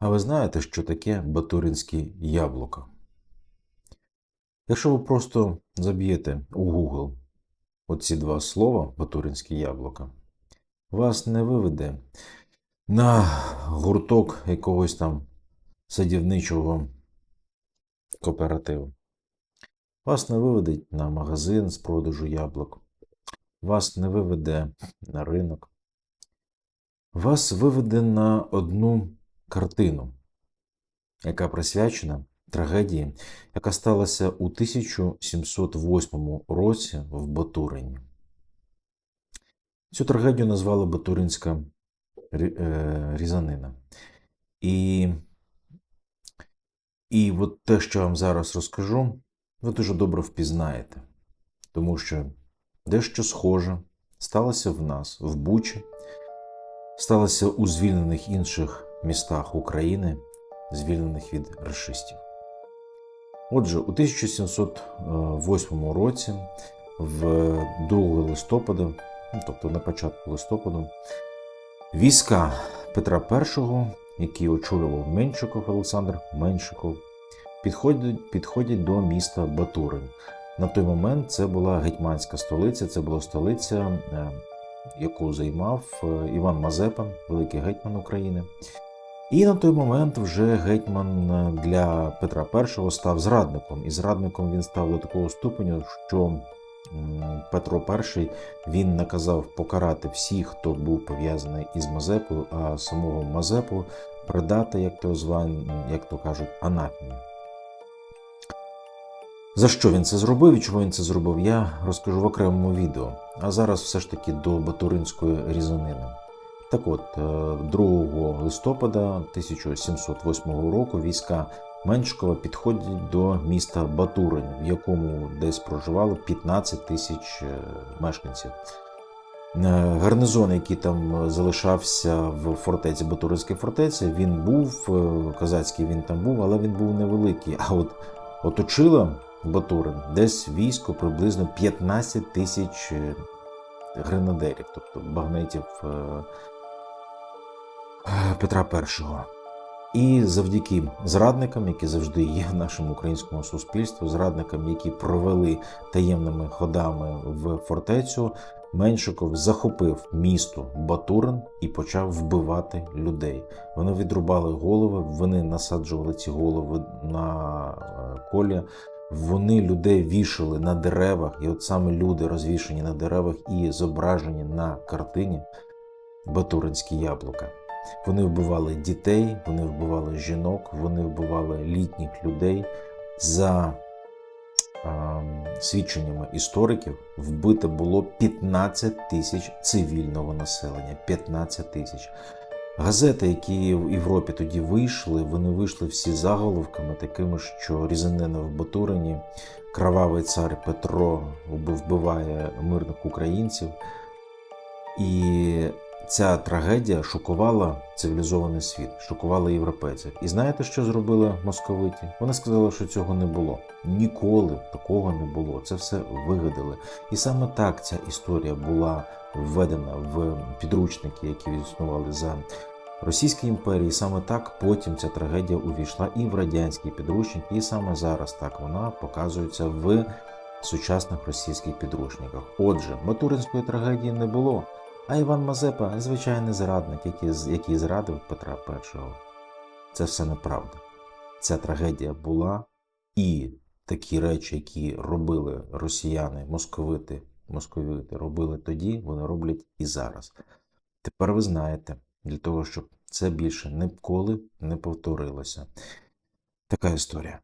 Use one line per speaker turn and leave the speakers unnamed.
А ви знаєте, що таке батуринські яблука? Якщо ви просто заб'єте у Google оці два слова батуринські яблука, вас не виведе на гурток якогось там садівничого кооперативу. Вас не виведе на магазин з продажу яблук. Вас не виведе на ринок. Вас виведе на одну картину, яка присвячена трагедії, яка сталася у 1708 році в Батурині. Цю трагедію назвали Батуринська е, різанина. І, і от те, що я вам зараз розкажу, ви дуже добре впізнаєте, тому що дещо схоже сталося в нас в Бучі, сталося у звільнених інших містах України, звільнених від расистів. Отже, у 1708 році, в 2 листопада, ну, тобто на початку листопада, війська Петра І, які очолював Меншиков Олександр Меншиков, підходять, підходять до міста Батурин. На той момент це була гетьманська столиця, це була столиця, е, яку займав е, Іван Мазепа, великий гетьман України. І на той момент вже гетьман е, для Петра І став зрадником. І зрадником він став до такого ступеню, що Петро І він наказав покарати всіх, хто був пов'язаний із Мазепою, а самого Мазепу придати, як то звань, як то кажуть, анафемі. За що він це зробив і чому він це зробив, я розкажу в окремому відео. А зараз все ж таки до Батуринської різанини. Так от, е, 2 листопада 1708 року війська Меншикова підходять до міста Батурин, в якому десь проживало 15 тисяч е, мешканців. Е, Гарнизон, який там залишався в фортеці, Батуринській фортеці, він був, е, козацький він там був, але він був невеликий. А от оточила Батурин десь військо приблизно 15 тисяч е, гренадерів, тобто багнетів е, е, Петра І. І завдяки зрадникам, які завжди є в нашому українському суспільстві, зрадникам, які провели таємними ходами в фортецю, Меншиков захопив місто Батурин і почав вбивати людей. Вони відрубали голови, вони насаджували ці голови на е, колі. Вони людей вішали на деревах, і от саме люди розвішені на деревах і зображені на картині Батуринські яблука. Вони вбивали дітей, вони вбивали жінок, вони вбивали літніх людей. За ем, свідченнями істориків, вбито було 15 тисяч цивільного населення. 15 тисяч. Газети, які в Європі тоді вийшли, вони вийшли всі заголовками, такими, що різанина в Батурині, кровавий цар Петро вбиває мирних українців. І ця трагедія шокувала цивілізований світ, шокувала європейців. І знаєте, що зробили московиті? Вони сказали, що цього не було. Ніколи такого не було. Це все вигадали. І саме так ця історія була введена в підручники, які існували за Російської імперії. Саме так потім ця трагедія увійшла і в радянський підручник, і саме зараз так вона показується в сучасних російських підручниках. Отже, Батуринської трагедії не було. А Іван Мазепа звичайний зрадник, який, який зрадив Петра І. Це все неправда. Ця трагедія була, і такі речі, які робили росіяни, московити, московити робили тоді, вони роблять і зараз. Тепер ви знаєте, для того, щоб це більше ніколи не повторилося. Така історія.